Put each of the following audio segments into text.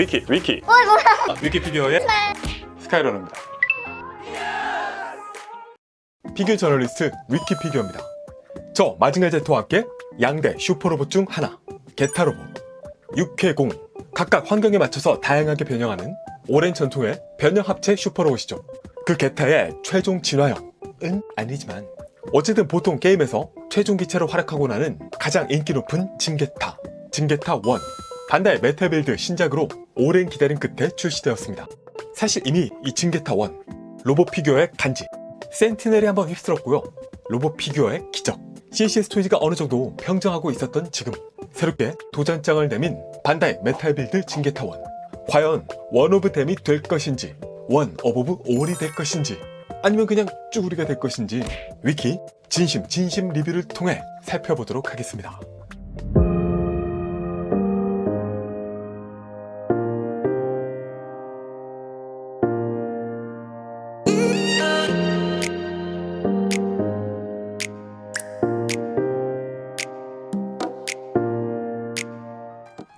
위키 위키 어이 뭐야? 아, 위키피디어의 스카이러너입니다. 피규어 저널리스트 위키피규어입니다. 저 마징가 제트와 함께 양대 슈퍼로봇 중 하나 게타로봇, 육회공 각각 환경에 맞춰서 다양하게 변형하는 오랜 전통의 변형 합체 슈퍼로봇이죠. 그 게타의 최종 진화형은 아니지만 어쨌든 보통 게임에서 최종 기체로 활약하고 나는 가장 인기 높은 징게타, 징게타 1 반다의 메타빌드 신작으로 오랜 기다림 끝에 출시되었습니다. 사실 이미 이 징게타 1 로봇 피규어의 간지 센티넬이 한번 휩쓸었고요. 로봇 피규어의 기적 CCS 토이즈가 어느 정도 평정하고 있었던 지금 새롭게 도전장을 내민 반다이 메탈빌드 징게타 1 과연 원 오브 댐이 될 것인지 원 오브 올이 될 것인지 아니면 그냥 쭈구리가 될 것인지 위키 진심 진심 리뷰를 통해 살펴보도록 하겠습니다.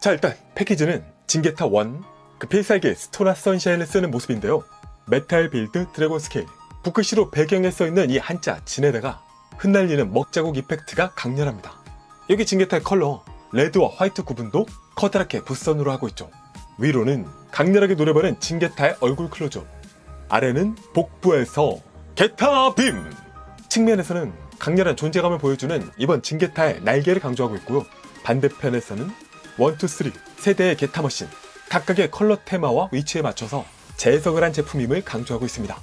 자 일단 패키지는 징게타 1, 그 필살기 스토라 선샤인을 쓰는 모습인데요. 메탈 빌드 드래곤 스케일, 붓글씨로 배경에 써있는 이 한자 진에다가 흩날리는 먹자국 이펙트가 강렬합니다. 여기 징게타의 컬러, 레드와 화이트 구분도 커다랗게 붓선으로 하고 있죠. 위로는 강렬하게 노려보는 징게타의 얼굴 클로즈업, 아래는 복부에서 게타 빔! 측면에서는 강렬한 존재감을 보여주는 이번 징게타의 날개를 강조하고 있고요. 반대편에서는 1, 2, 3 세대의 게타 머신 각각의 컬러 테마와 위치에 맞춰서 재해석을 한 제품임을 강조하고 있습니다.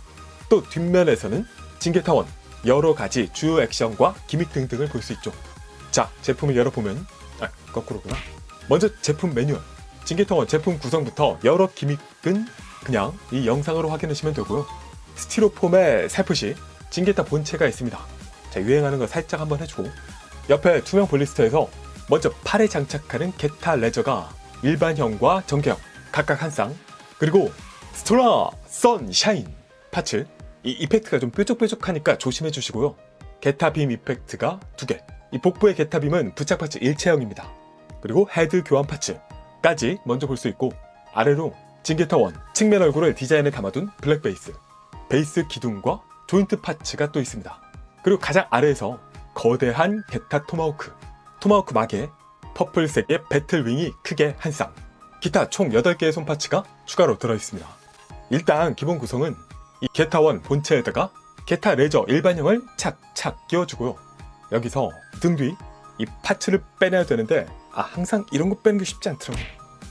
또 뒷면에서는 징게타원 여러 가지 주요 액션과 기믹 등등을 볼 수 있죠. 자, 제품을 열어보면 아, 거꾸로구나. 먼저 제품 매뉴얼. 징게타원 제품 구성부터 여러 기믹은 그냥 이 영상으로 확인하시면 되고요. 스티로폼의 살포시 징게타 본체가 있습니다. 자, 유행하는 거 살짝 한번 해주고 옆에 투명 볼리스터에서 먼저 팔에 장착하는 게타 레저가 일반형과 전개형 각각 한 쌍. 그리고 스토라 선샤인 파츠. 이 이펙트가 좀 뾰족뾰족하니까 조심해 주시고요. 게타 빔 이펙트가 두 개 이 복부의 게타 빔은 부착 파츠 일체형입니다. 그리고 헤드 교환 파츠까지 먼저 볼 수 있고 아래로 징게타 원 측면 얼굴을 디자인에 담아둔 블랙 베이스 베이스 기둥과 조인트 파츠가 또 있습니다. 그리고 가장 아래에서 거대한 게타 토마호크 토마호크 막에 퍼플색의 배틀윙이 크게 한 쌍. 기타 총 8개의 손파츠가 추가로 들어있습니다. 일단 기본 구성은 이 게타원 본체에다가 게타 레저 일반형을 착착 끼워주고요. 여기서 등 뒤 이 파츠를 빼내야 되는데 아 항상 이런 거 빼는 게 쉽지 않더라고요.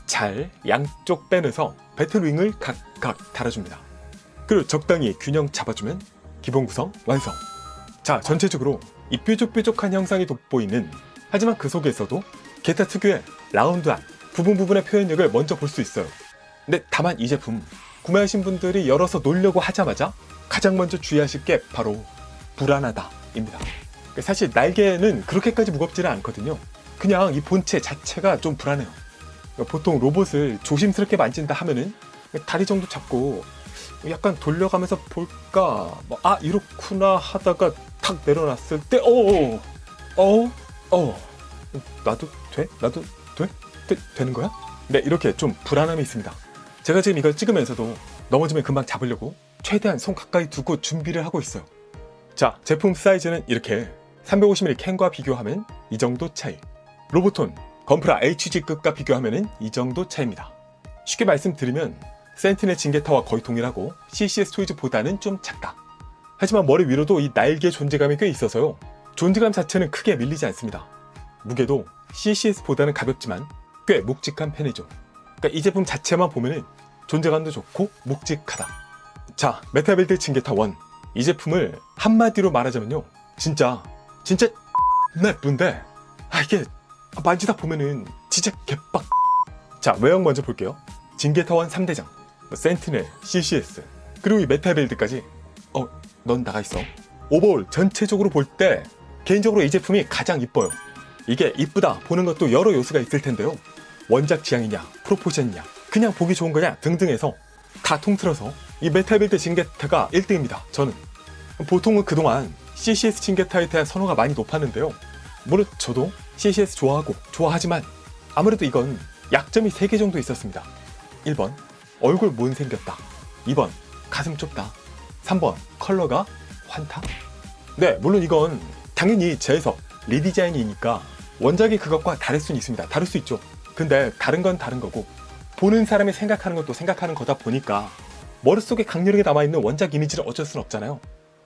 잘 양쪽 빼내서 배틀윙을 각각 달아줍니다. 그리고 적당히 균형 잡아주면 기본 구성 완성. 자 전체적으로 이 뾰족뾰족한 형상이 돋보이는 하지만 그 속에서도 게타 특유의 라운드한 부분 부분의 표현력을 먼저 볼 수 있어요. 근데 다만 이 제품 구매하신 분들이 열어서 놀려고 하자마자 가장 먼저 주의하실 게 바로 불안하다입니다. 사실 날개는 그렇게까지 무겁지는 않거든요. 그냥 이 본체 자체가 좀 불안해요. 보통 로봇을 조심스럽게 만진다 하면은 다리 정도 잡고 약간 돌려가면서 볼까, 뭐, 아 이렇구나 하다가 탁 내려놨을 때, 어, 어, 어, 나도 돼? 나도 돼? 되, 되는 거야? 네, 이렇게 좀 불안함이 있습니다. 제가 지금 이걸 찍으면서도 넘어지면 금방 잡으려고 최대한 손 가까이 두고 준비를 하고 있어요. 자, 제품 사이즈는 이렇게 350mm 캔과 비교하면 이 정도 차이. 로보톤, 건프라 HG급과 비교하면 이 정도 차이입니다. 쉽게 말씀드리면 센티넬 징게타와 거의 동일하고 CCS 토이즈보다는 좀 작다. 하지만 머리 위로도 이 날개 존재감이 꽤 있어서요. 존재감 자체는 크게 밀리지 않습니다. 무게도 CCS보다는 가볍지만 꽤 묵직한 편이죠. 그러니까 이 제품 자체만 보면은 존재감도 좋고 묵직하다. 자, 메타빌드 징게타 1. 이 제품을 한마디로 말하자면요. 진짜, 진짜 나쁜데, 아, 이게 만지다 보면은 진짜 개빡. 자, 외형 먼저 볼게요. 징게타 1 3대장, 뭐 센티넬, CCS, 그리고 이 메타빌드까지. 어, 넌 나가 있어. 오버올 전체적으로 볼때 개인적으로 이 제품이 가장 이뻐요. 이게 이쁘다 보는 것도 여러 요소가 있을 텐데요. 원작 지향이냐, 프로포션이냐, 그냥 보기 좋은 거냐 등등해서 다 통틀어서 이 메탈빌드 징게타가 1등입니다. 저는 보통은 그동안 CCS 징게타에 대한 선호가 많이 높았는데요. 물론 저도 CCS 좋아하고 좋아하지만 아무래도 이건 약점이 3개 정도 있었습니다. 1번 얼굴 못생겼다 2번 가슴 좁다 3번 컬러가 환타 네 물론 이건 당연히 제 해석 리디자인이니까 원작이 그것과 다를 수는 있습니다. 다를 수 있죠. 근데 다른 건 다른 거고 보는 사람이 생각하는 것도 생각하는 거다 보니까 머릿속에 강렬하게 남아있는 원작 이미지를 어쩔 수는 없잖아요.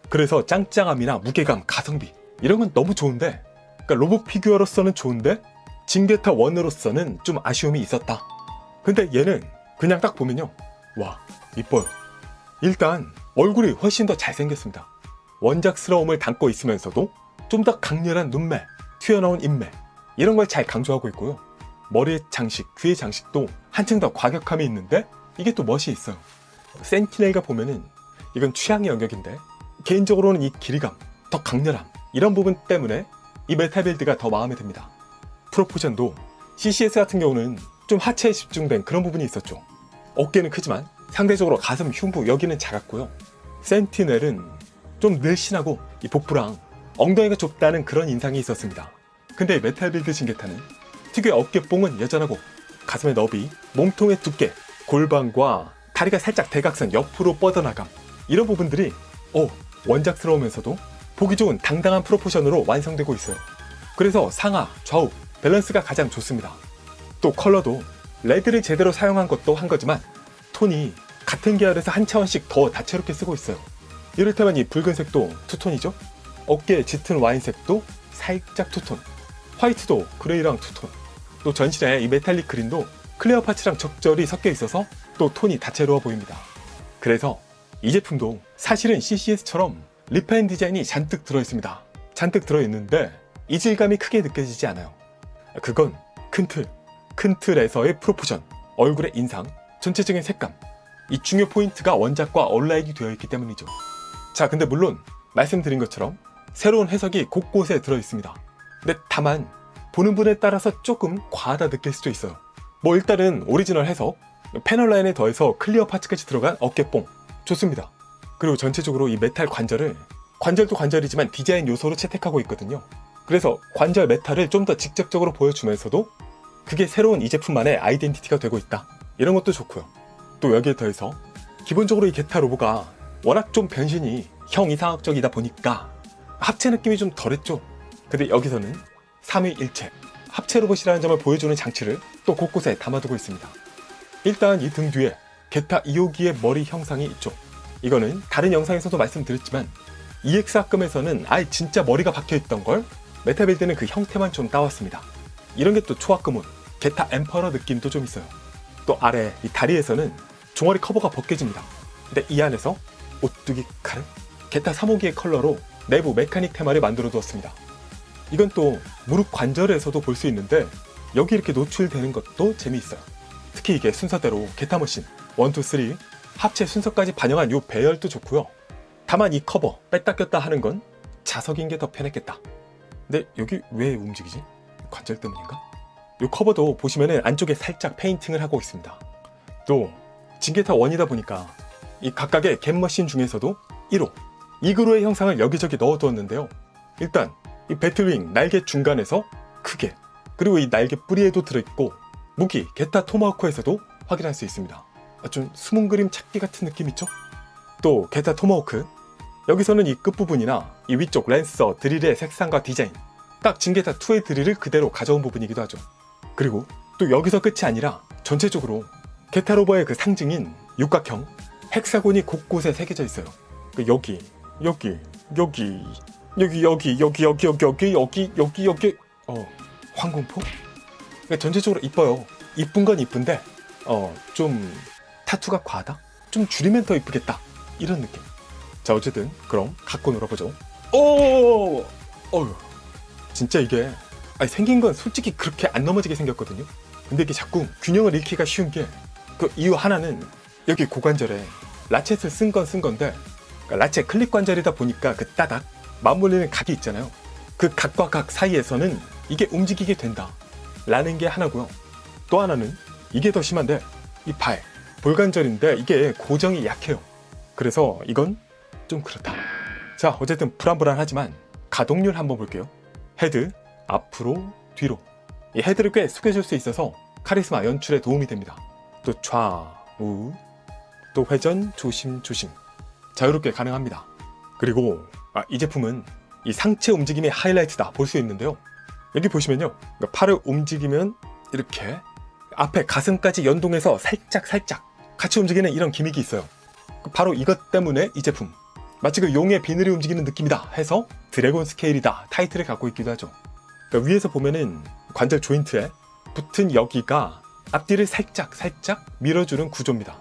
그래서 짱짱함이나 무게감, 가성비 이런 건 너무 좋은데 그러니까 로봇 피규어로서는 좋은데 징게타 1으로서는 좀 아쉬움이 있었다. 근데 얘는 그냥 딱 보면요. 와 이뻐요. 일단 얼굴이 훨씬 더 잘생겼습니다. 원작스러움을 담고 있으면서도 좀 더 강렬한 눈매, 튀어나온 인매 이런 걸 잘 강조하고 있고요 머리의 장식, 귀의 장식도 한층 더 과격함이 있는데 이게 또 멋이 있어요 센티넬가 보면은 이건 취향의 영역인데 개인적으로는 이 길이감, 더 강렬함 이런 부분 때문에 이 메탈 빌드가 더 마음에 듭니다. 프로포션도 CCS 같은 경우는 좀 하체에 집중된 그런 부분이 있었죠. 어깨는 크지만 상대적으로 가슴, 흉부 여기는 작았고요. 센티넬은 좀 늘씬하고 이 복부랑 엉덩이가 좁다는 그런 인상이 있었습니다. 근데 이 메탈 빌드 징게타는 특유의 어깨뽕은 여전하고 가슴의 너비, 몸통의 두께, 골반과 다리가 살짝 대각선 옆으로 뻗어나감 이런 부분들이 어 원작스러우면서도 보기 좋은 당당한 프로포션으로 완성되고 있어요. 그래서 상하, 좌우 밸런스가 가장 좋습니다. 또 컬러도 레드를 제대로 사용한 것도 한 거지만 톤이 같은 계열에서 한 차원씩 더 다채롭게 쓰고 있어요. 이를테면 이 붉은색도 투톤이죠? 어깨에 짙은 와인색도 살짝 투톤, 화이트도 그레이랑 투톤, 또 전신에 이 메탈릭 그린도 클리어 파츠랑 적절히 섞여 있어서 또 톤이 다채로워 보입니다. 그래서 이 제품도 사실은 CCS처럼 리파인 디자인이 잔뜩 들어있습니다. 잔뜩 들어있는데 이질감이 크게 느껴지지 않아요. 그건 큰 틀, 큰 틀에서의 프로포션, 얼굴의 인상, 전체적인 색감, 이 중요 포인트가 원작과 얼라인이 되어 있기 때문이죠. 자, 근데 물론 말씀드린 것처럼 새로운 해석이 곳곳에 들어 있습니다. 근데 다만 보는 분에 따라서 조금 과하다 느낄 수도 있어요. 뭐 일단은 오리지널 해석, 패널 라인에 더해서 클리어 파츠까지 들어간 어깨뽕 좋습니다. 그리고 전체적으로 이 메탈 관절을 관절도 관절이지만 디자인 요소로 채택하고 있거든요. 그래서 관절 메탈을 좀 더 직접적으로 보여주면서도 그게 새로운 이 제품만의 아이덴티티가 되고 있다. 이런 것도 좋고요. 또 여기에 더해서 기본적으로 이 게타 로보가 워낙 좀 변신이 형 이상학적이다 보니까 합체 느낌이 좀 덜했죠. 근데 여기서는 3위 일체 합체 로봇이라는 점을 보여주는 장치를 또 곳곳에 담아두고 있습니다. 일단 이 등 뒤에 게타 2호기의 머리 형상이 있죠. 이거는 다른 영상에서도 말씀드렸지만 EX 합금에서는 아예 진짜 머리가 박혀있던 걸 메타빌드는 그 형태만 좀 따왔습니다. 이런 게 또 초합금은 게타 엠퍼러 느낌도 좀 있어요. 또 아래 이 다리에서는 종아리 커버가 벗겨집니다. 근데 이 안에서 오뚜기 칼, 게타 3호기의 컬러로 내부 메카닉 테마를 만들어 두었습니다. 이건 또 무릎 관절에서도 볼 수 있는데 여기 이렇게 노출되는 것도 재미있어요. 특히 이게 순서대로 게타 머신 1, 2, 3 합체 순서까지 반영한 요 배열도 좋고요. 다만 이 커버 뺐다 꼈다 하는 건 자석인 게 더 편했겠다. 근데 여기 왜 움직이지? 관절 때문인가? 요 커버도 보시면은 안쪽에 살짝 페인팅을 하고 있습니다. 또 징게타 1이다 보니까 이 각각의 겟머신 중에서도 1호, 2그루의 형상을 여기저기 넣어두었는데요. 일단 이 배틀윙 날개 중간에서 크게 그리고 이 날개 뿌리에도 들어있고 무기 게타 토마호크에서도 확인할 수 있습니다. 아, 좀 숨은 그림 찾기 같은 느낌 있죠? 또 게타 토마호크 여기서는 이 끝부분이나 이 위쪽 랜서 드릴의 색상과 디자인 딱 징게타 2의 드릴을 그대로 가져온 부분이기도 하죠. 그리고 또 여기서 끝이 아니라 전체적으로 게타로버의 그 상징인 육각형 헥사곤이 곳곳에 새겨져 있어요. 그 여기, 여기, 여기, 여기, 여기, 여기, 여기, 여기, 여기, 여기, 여기, 여기, 어, 황공포? 그러니까 전체적으로 이뻐요. 이쁜 건 이쁜데, 어, 좀 타투가 과하다? 좀 줄이면 더 이쁘겠다. 이런 느낌. 자, 어쨌든 그럼 갖고 놀아보죠. 오, 어휴, 진짜 이게 아니, 생긴 건 솔직히 그렇게 안 넘어지게 생겼거든요. 근데 이게 자꾸 균형을 잃기가 쉬운 게 그 이유 하나는 여기 고관절에 라쳇을 쓴 건 쓴 건데 그러니까 라쳇 클릭 관절이다 보니까 그 따닥 맞물리는 각이 있잖아요. 그 각과 각 사이에서는 이게 움직이게 된다. 라는 게 하나고요. 또 하나는 이게 더 심한데 이 발, 볼관절인데 이게 고정이 약해요. 그래서 이건 좀 그렇다. 자, 어쨌든 불안불안하지만 가동률 한번 볼게요. 헤드, 앞으로, 뒤로. 이 헤드를 꽤 숙여줄 수 있어서 카리스마 연출에 도움이 됩니다. 또 좌우, 또 회전 조심조심 자유롭게 가능합니다. 그리고 아, 이 제품은 이 상체 움직임의 하이라이트다 볼 수 있는데요. 여기 보시면요. 그러니까 팔을 움직이면 이렇게 앞에 가슴까지 연동해서 살짝 살짝 같이 움직이는 이런 기믹이 있어요. 바로 이것 때문에 이 제품 마치 그 용의 비늘이 움직이는 느낌이다 해서 드래곤 스케일이다 타이틀을 갖고 있기도 하죠. 그러니까 위에서 보면은 관절 조인트에 붙은 여기가 앞뒤를 살짝 살짝 밀어주는 구조입니다.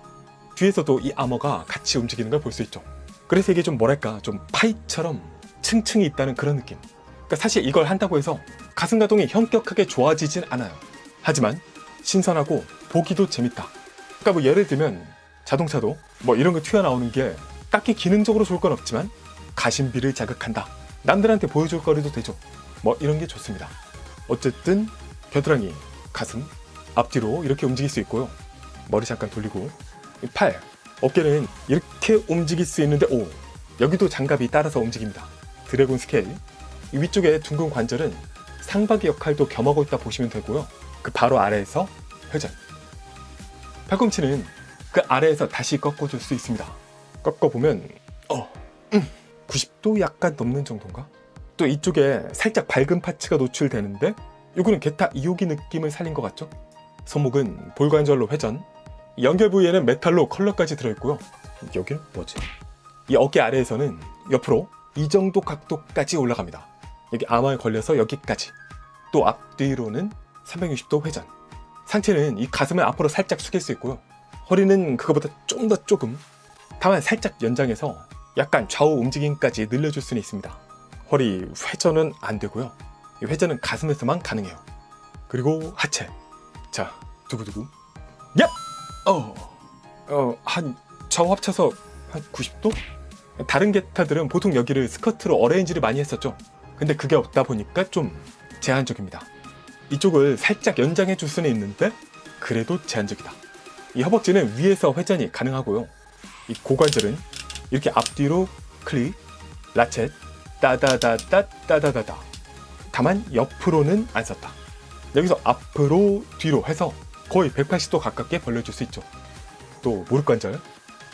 뒤에서도 이 아머가 같이 움직이는 걸 볼 수 있죠. 그래서 이게 좀 뭐랄까 좀 파이처럼 층층이 있다는 그런 느낌. 그러니까 사실 이걸 한다고 해서 가슴 가동이 현격하게 좋아지진 않아요. 하지만 신선하고 보기도 재밌다. 그러니까 뭐 예를 들면 자동차도 뭐 이런 거 튀어나오는 게 딱히 기능적으로 좋을 건 없지만 가심비를 자극한다. 남들한테 보여줄 거리도 되죠. 뭐 이런 게 좋습니다. 어쨌든 겨드랑이, 가슴, 앞뒤로 이렇게 움직일 수 있고요. 머리 잠깐 돌리고 이 팔, 어깨는 이렇게 움직일 수 있는데 오 여기도 장갑이 따라서 움직입니다. 드래곤 스케일 이 위쪽에 둥근 관절은 상박의 역할도 겸하고 있다 보시면 되고요. 그 바로 아래에서 회전. 팔꿈치는 그 아래에서 다시 꺾어줄 수 있습니다. 꺾어보면 어, 음, 90도 약간 넘는 정도인가? 또 이쪽에 살짝 밝은 파츠가 노출되는데 이거는 게타 이호기 느낌을 살린 것 같죠? 손목은 볼관절로 회전 연결 부위에는 메탈로 컬러까지 들어있고요. 여기는 뭐지? 이 어깨 아래에서는 옆으로 이 정도 각도까지 올라갑니다. 여기 암호에 걸려서 여기까지. 또 앞뒤로는 360도 회전. 상체는 이 가슴을 앞으로 살짝 숙일 수 있고요. 허리는 그거보다 좀 더 조금. 다만 살짝 연장해서 약간 좌우 움직임까지 늘려줄 수는 있습니다. 허리 회전은 안 되고요. 이 회전은 가슴에서만 가능해요. 그리고 하체. 자 두구두구. 얍! 어, 어, 한 좌우 합쳐서 한 90도? 다른 게타들은 보통 여기를 스커트로 어레인지를 많이 했었죠. 근데 그게 없다 보니까 좀 제한적입니다. 이쪽을 살짝 연장해 줄 수는 있는데 그래도 제한적이다. 이 허벅지는 위에서 회전이 가능하고요. 이 고관절은 이렇게 앞뒤로 클릭, 라쳇, 따다다다 따다다다. 다만 옆으로는 안 썼다. 여기서 앞으로 뒤로 해서 거의 180도 가깝게 벌려줄 수 있죠. 또 무릎 관절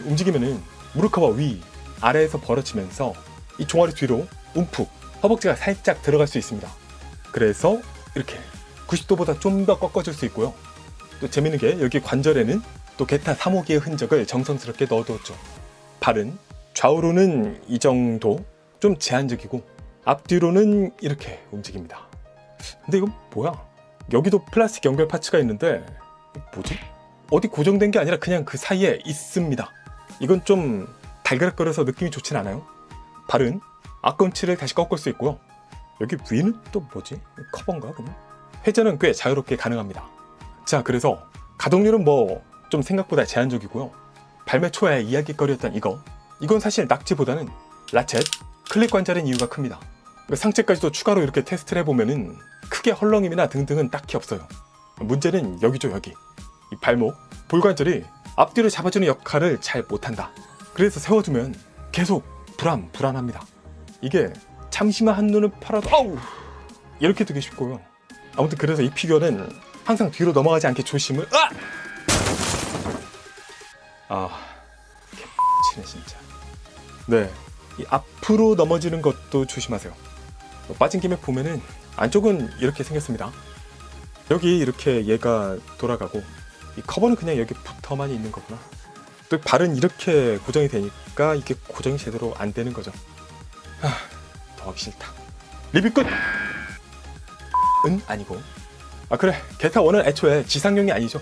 움직이면은 무릎 커버 위 아래에서 벌어지면서 이 종아리 뒤로 움푹 허벅지가 살짝 들어갈 수 있습니다. 그래서 이렇게 90도보다 좀 더 꺾어줄 수 있고요. 또 재밌는 게 여기 관절에는 또 게타 3호기의 흔적을 정성스럽게 넣어두었죠. 발은 좌우로는 이 정도 좀 제한적이고 앞뒤로는 이렇게 움직입니다. 근데 이건 뭐야? 여기도 플라스틱 연결 파츠가 있는데 뭐지? 어디 고정된 게 아니라 그냥 그 사이에 있습니다. 이건 좀 달그락거려서 느낌이 좋진 않아요. 발은 앞꿈치를 다시 꺾을 수 있고요. 여기 위는 또 뭐지? 커버인가 그냥? 회전은 꽤 자유롭게 가능합니다. 자, 그래서 가동률은 뭐 좀 생각보다 제한적이고요. 발매 초에 이야기거리였던 이거, 이건 사실 낙지보다는 라쳇, 클릭 관절인 이유가 큽니다. 그러니까 상체까지도 추가로 이렇게 테스트를 해보면은 크게 헐렁임이나 등등은 딱히 없어요. 문제는 여기죠, 여기. 이 발목, 볼관절이 앞뒤로 잡아주는 역할을 잘 못한다. 그래서 세워두면 계속 불안, 불안합니다. 이게 잠시만 한눈을 팔아도 어우! 이렇게 되기 쉽고요. 아무튼 그래서 이 피규어는 항상 뒤로 넘어가지 않게 조심을 아! 아, 개치네 진짜. 네, 이 앞으로 넘어지는 것도 조심하세요. 뭐 빠진 김에 보면은 안쪽은 이렇게 생겼습니다. 여기 이렇게 얘가 돌아가고 이 커버는 그냥 여기 붙어만 있는 거구나. 또 발은 이렇게 고정이 되니까 이게 고정이 제대로 안 되는 거죠. 아, 더 하기 싫다. 리뷰 끝! 은 아니고. 아 그래, 게타 1은 애초에 지상용이 아니죠.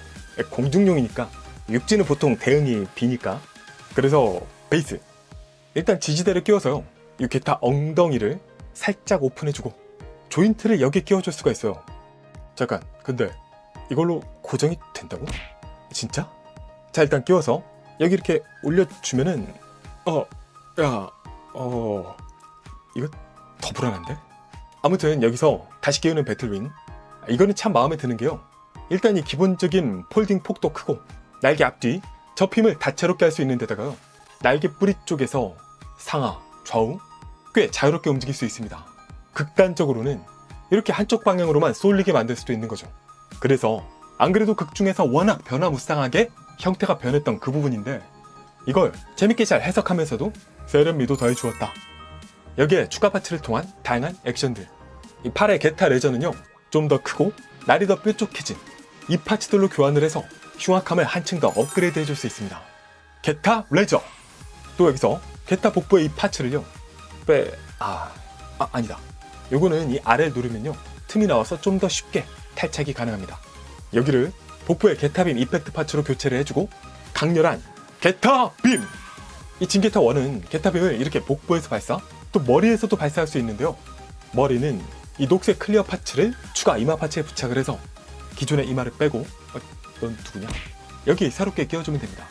공중용이니까. 육지는 보통 대응이 비니까. 그래서 베이스. 일단 지지대를 끼워서요. 이 게타 엉덩이를 살짝 오픈해주고 조인트를 여기에 끼워줄 수가 있어요. 잠깐, 근데 이걸로 고정이 된다고? 진짜? 자 일단 끼워서 여기 이렇게 올려주면은 어, 야, 어, 이거 더 불안한데? 아무튼 여기서 다시 끼우는 배틀윙 이거는 참 마음에 드는 게요. 일단 이 기본적인 폴딩 폭도 크고 날개 앞뒤 접힘을 다채롭게 할 수 있는 데다가 요. 날개 뿌리 쪽에서 상하, 좌우 꽤 자유롭게 움직일 수 있습니다. 극단적으로는 이렇게 한쪽 방향으로만 쏠리게 만들 수도 있는 거죠. 그래서 안 그래도 극 중에서 워낙 변화무쌍하게 형태가 변했던 그 부분인데 이걸 재밌게 잘 해석하면서도 세련미도 더해 주었다. 여기에 추가 파츠를 통한 다양한 액션들. 이 팔의 게타 레저는요 좀 더 크고 날이 더 뾰족해진 이 파츠들로 교환을 해서 흉악함을 한층 더 업그레이드 해줄 수 있습니다. 게타 레저. 또 여기서 게타 복부의 이 파츠를요 빼... 아... 아 아니다. 요거는 이 아래를 누르면요 틈이 나와서 좀 더 쉽게 탈착이 가능합니다. 여기를 복부의 게타빔 이펙트 파츠로 교체를 해주고 강렬한 게타빔! 이 진게타 1은 게타빔을 이렇게 복부에서 발사, 또 머리에서도 발사할 수 있는데요. 머리는 이 녹색 클리어 파츠를 추가 이마 파츠에 부착을 해서 기존의 이마를 빼고 어, 넌 누구냐? 여기 새롭게 끼워주면 됩니다.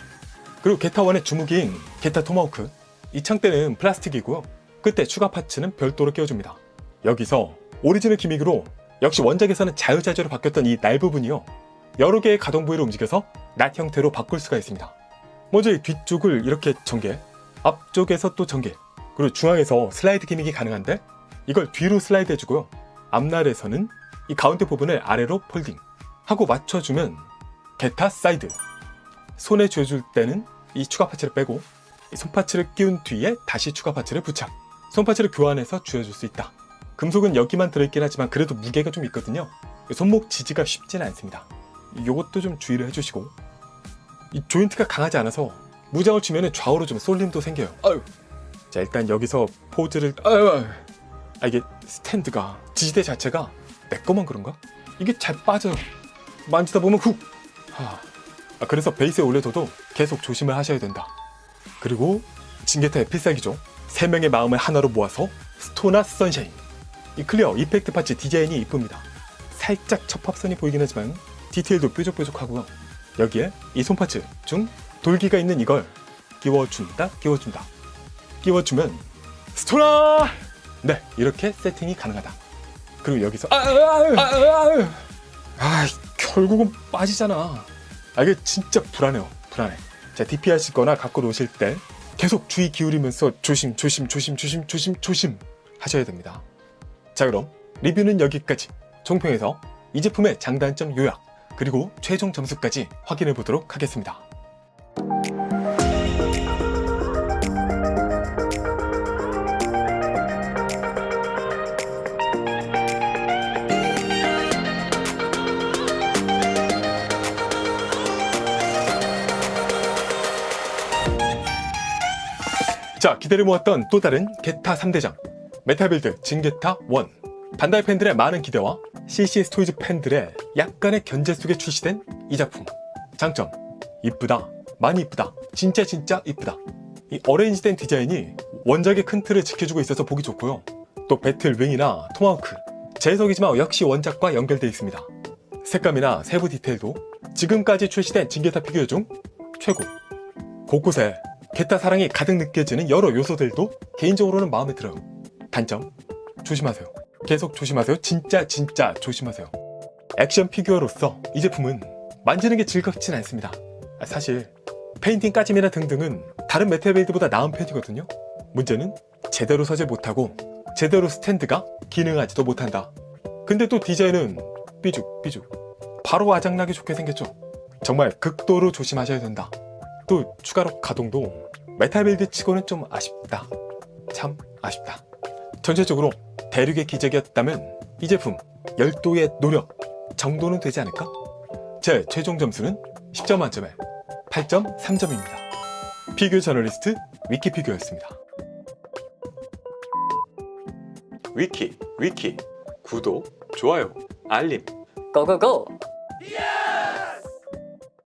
그리고 게타 1의 주무기인 게타 토마호크 이 창대는 플라스틱이고요. 그때 추가 파츠는 별도로 끼워줍니다. 여기서 오리지널 기믹으로 역시 원작에서는 자유자재로 바뀌었던 이 날 부분이요. 여러 개의 가동 부위를 움직여서 낫 형태로 바꿀 수가 있습니다. 먼저 이 뒤쪽을 이렇게 전개, 앞쪽에서 또 전개, 그리고 중앙에서 슬라이드 기믹이 가능한데 이걸 뒤로 슬라이드 해주고요. 앞날에서는 이 가운데 부분을 아래로 폴딩 하고 맞춰주면 게타 사이드. 손에 쥐어줄 때는 이 추가 파츠를 빼고 이 손파츠를 끼운 뒤에 다시 추가 파츠를 부착. 손파츠를 교환해서 쥐어줄 수 있다. 금속은 여기만 들어있긴 하지만 그래도 무게가 좀 있거든요. 손목 지지가 쉽지는 않습니다. 요것도 좀 주의를 해주시고 이 조인트가 강하지 않아서 무장을 치면 좌우로 좀 쏠림도 생겨요. 아유. 자 일단 여기서 포즈를 아유, 아유. 아 이게 스탠드가 지지대 자체가 내 거만 그런가? 이게 잘 빠져요. 만지다 보면 훅. 하. 아, 그래서 베이스에 올려둬도 계속 조심을 하셔야 된다. 그리고 징게타의 필살기죠. 세 명의 마음을 하나로 모아서 스토나 선샤인. 이 클리어 이펙트 파츠 디자인이 이쁩니다. 살짝 접합선이 보이긴 하지만 디테일도 뾰족뾰족하고요. 여기에 이 손파츠 중 돌기가 있는 이걸 끼워준다, 끼워준다. 끼워주면 스토나! 네, 이렇게 세팅이 가능하다. 그리고 여기서 아, 아, 아, 아, 아, 아, 결국은 빠지잖아. 아, 이게 진짜 불안해요. 불안해. 자, DP하시거나 갖고 노실 때 계속 주의 기울이면서 조심, 조심, 조심, 조심, 조심, 조심 하셔야 됩니다. 자, 그럼 리뷰는 여기까지. 총평에서 이 제품의 장단점 요약, 그리고 최종 점수까지 확인해 보도록 하겠습니다. 자, 기대를 모았던 또 다른 게타 3대장 메타빌드 진게타 1 반다이 팬들의 많은 기대와 CC 스토이즈 팬들의 약간의 견제 속에 출시된 이 작품. 장점. 이쁘다. 많이 이쁘다. 진짜 진짜 이쁘다. 이 어레인지된 디자인이 원작의 큰 틀을 지켜주고 있어서 보기 좋고요. 또 배틀윙이나 토마호크. 재해석이지만 역시 원작과 연결되어 있습니다. 색감이나 세부 디테일도 지금까지 출시된 진게타 피규어 중 최고. 곳곳에 게타 사랑이 가득 느껴지는 여러 요소들도 개인적으로는 마음에 들어요. 단점 조심하세요. 계속 조심하세요. 진짜 진짜 조심하세요. 액션 피규어로서 이 제품은 만지는 게 즐겁진 않습니다. 아, 사실 페인팅 까짐이나 등등은 다른 메탈베이드보다 나은 편이거든요. 문제는 제대로 서지 못하고 제대로 스탠드가 기능하지도 못한다. 근데 또 디자인은 삐죽 삐죽 바로 아작나게 좋게 생겼죠. 정말 극도로 조심하셔야 된다. 또 추가로 가동도 메탈빌드 치고는 좀 아쉽다. 참 아쉽다. 전체적으로 대륙의 기적이었다면 이 제품 10도의 노력 정도는 되지 않을까? 제 최종 점수는 10점 만점에 8.3점입니다. 피규어 저널리스트 위키피규어였습니다. 위키, 위키, 구독, 좋아요, 알림. 고고고!